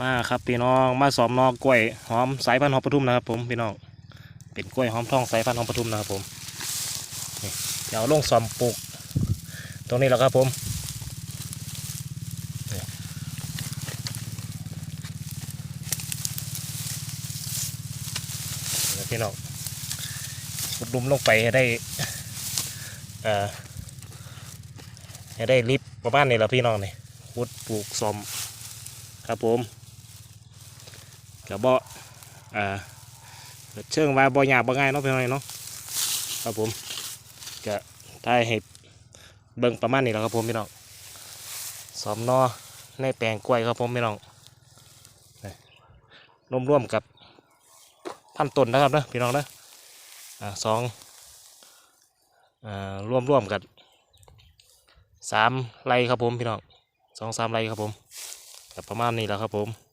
มาครับพี่น้องมาสอมนอกล้วยหอมสายพันธุ์หอมปทุมนะครับ ผมพี่น้องเป็นกล้วยหอมทองสายพันธุ์หอมปทุมนะครับผมนี่เดี๋ยวลงสอมปลูกตรงนี้แหละครับผมพี่น้องขุดลุมลงไปให้ได้เอ่อให้ได้ลิฟประมาณนี้แหละพี่น้องนี่ขุดปลูกสอมครับผม กับบ่อ่าเชิงว่าบ่ยากบ่ง่ายเนาะพี่น้องเนาะครับผมก็ได้ให้เบิ่งประมาณนี้แล้วครับผมพี่น้องสอมนอในแปลงกล้วยครับผมพี่น้องนี่ร่วมกับพันต้นนะครับนะพี่น้องนะอ่าสองอ่าร่วมกันสามไรครับผมพี่น้องสองสามไรครับผมกับประมาณนี้แล้วครับผม